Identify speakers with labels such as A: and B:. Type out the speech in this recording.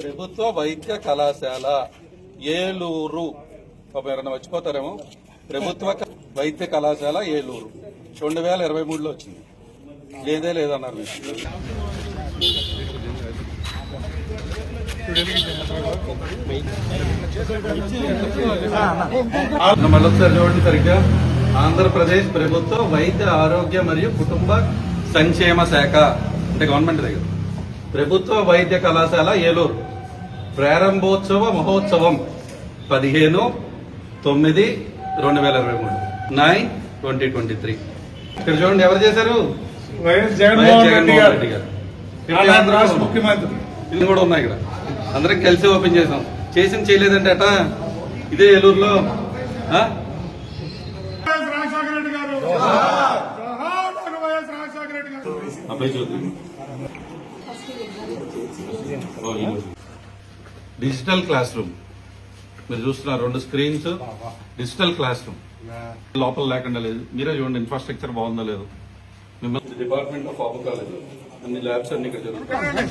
A: ప్రభుత్వ వైద్య కళాశాల ఏలూరు. ఎవరైనా మర్చిపోతారేమో? ప్రభుత్వ వైద్య కళాశాల ఏలూరు. రెండు వేల ఇరవై మూడులో వచ్చింది. లేదే లేదన్నారు చూడండి సరిగ్గా. ఆంధ్రప్రదేశ్ ప్రభుత్వ వైద్య ఆరోగ్య మరియు కుటుంబ సంక్షేమ శాఖ అంటే గవర్నమెంట్ దగ్గర. ప్రభుత్వ వైద్య కళాశాల ఏలూరు. ప్రారంభోత్సవ మహోత్సవం పదిహేను తొమ్మిది రెండు వేల ఇరవై మూడు. Nine twenty twenty three. ఇక్కడ చూడండి ఎవరు చేశారు?
B: వైఎస్ జగన్మోహన్ రెడ్డి గారు.
A: రెడ్డి గారు.
B: ఆంధ్ర రాష్ట్ర ముఖ్యమంత్రి.
A: ఇల్లు కూడా ఉన్నాయి ఇక్కడ. అందరం కలిసి ఓపెన్ చేసాం. చేసింది చేయలేదంటే అట? ఇదే ఏలూరులో? అబ్బాయి చూద్దాం. డిజిటల్ క్లాస్ రూమ్ మీరు చూస్తున్నారు రెండు స్క్రీన్స్ డిజిటల్ క్లాస్ రూమ్ లోపల లేకుండా లేదు. మీరే చూడండి ఇన్ఫ్రాస్ట్రక్చర్ బాగుందో లేదు? మిమ్మల్ని డిపార్ట్మెంట్ ఆఫ్ ఆఫ్ కాలేజ్ అన్ని ల్యాబ్స్ అన్ని ఇక్కడ జరుగుతాయి